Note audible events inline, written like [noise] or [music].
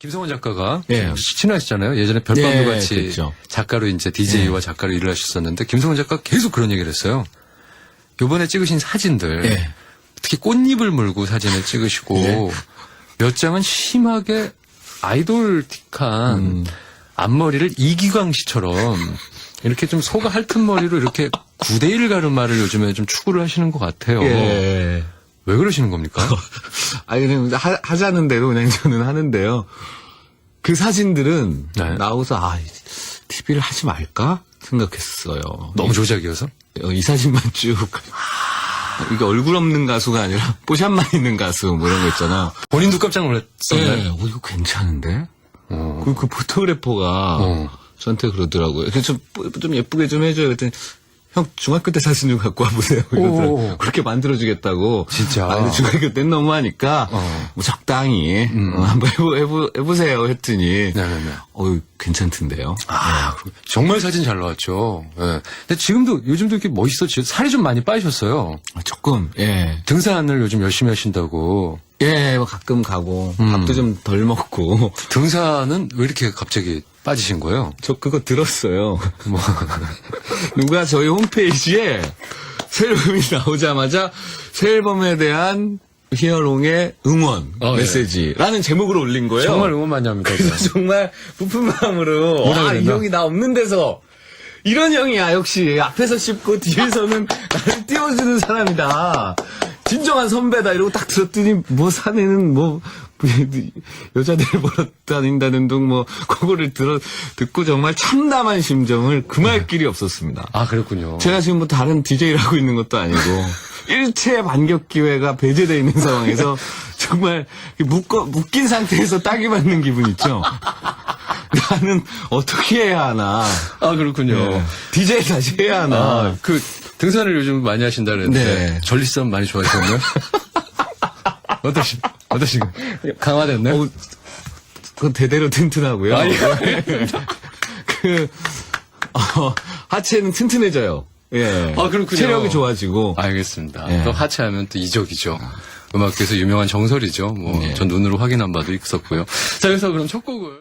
김성원 작가가 예. 친하시잖아요. 예전에 별밤도 예, 같이 그랬죠. 작가로 이제 DJ와 작가로 일을 하셨었는데 김성원 작가 계속 그런 얘기를 했어요. 요번에 찍으신 사진들 예. 특히 꽃잎을 물고 사진을 찍으시고 예. 몇 장은 심하게 아이돌틱한 음. 앞머리를 이기광 씨처럼 이렇게 좀 소가 핥은 머리로 이렇게 9대1 가르마를 요즘에 좀 추구를 하시는 것 같아요. 예. 왜 그러시는 겁니까? [laughs] 아니, 그냥 하, 하자는 대로 그냥 저는 하는데요. 그 사진들은 네. 나오고서, 아, TV를 하지 말까? 생각했어요. 너무 조작이어서? 어, 이 사진만 쭉. 이게 얼굴 없는 가수가 아니라 [laughs] 뽀샵만 있는 가수 뭐 이런 거 있잖아. 본인도 깜짝 놀랐었나요? 네, 어, 이거 괜찮은데? 어. 그, 그 포토그래퍼가 어. 저한테 그러더라고요. 좀, 좀 예쁘게 좀 해줘요. 그랬더니 형 중학교 때 사진 좀 갖고 와보세요. 이러더라고요. 오. 그렇게 만들어주겠다고. 진짜. 아, 근데 중학교 때 너무하니까 어. 뭐 적당히 어, 한번 해보, 해보, 해보세요 했더니 네네네. 어 괜찮던데요. 아, 그렇- 정말 사진 잘 나왔죠. 예. 근데 지금도 요즘도 이렇게 멋있어지고 살이 좀 많이 빠지셨어요. 아, 조금 예. 등산을 요즘 열심히 하신다고. 예, 뭐 가끔 가고 음. 밥도 좀 덜 먹고 [laughs] 등산은 왜 이렇게 갑자기 빠지신 거예요? 저 그거 들었어요. 뭐 [laughs] 누가 저희 홈페이지에 새 앨범이 나오자마자 새 앨범에 대한 히어롱의 응원 어, 메시지라는 제목을 올린 거예요. 정말 응원 많이 합니다. 그래서 정말 부푼 마음으로 뭐라 아, 이 그랬나? 형이 나 없는 데서 이런 형이야 역시 앞에서 씹고 뒤에서는 [laughs] 나를 띄워주는 사람이다. 진정한 선배다 이러고 딱 들었더니 뭐 사내는 뭐 [laughs] 여자들이 보러 다닌다는 둥 뭐 그거를 들어 듣고 정말 참담한 심정을 금할 길이 없었습니다. 아, 그렇군요. 제가 지금 뭐 다른 DJ를 하고 있는 것도 아니고 [laughs] 일체 반격 기회가 배제되어 있는 상황에서 [laughs] 정말 묶어 묶인 상태에서 딱이 맞는 기분 있죠. 나는 어떻게 해야 하나? 아, 그렇군요. DJ 다시 해야 하나? 아, 그 등산을 요즘 많이 하신다는데 네. 전리쌈 많이 좋아하시나요? [laughs] 어떠시 어떠시 강화됐나요? 어, 그건 대대로 튼튼하고요. 아, 예. [laughs] 그 어, 하체는 튼튼해져요. 예. 아, 그렇군요. 체력이 좋아지고. 알겠습니다. 예. 또 하체하면 또 이적이죠. 음악계에서 유명한 정설이죠. 뭐 예. 전 눈으로 확인한 바도 있었고요. 자, 그래서 그럼 첫 곡을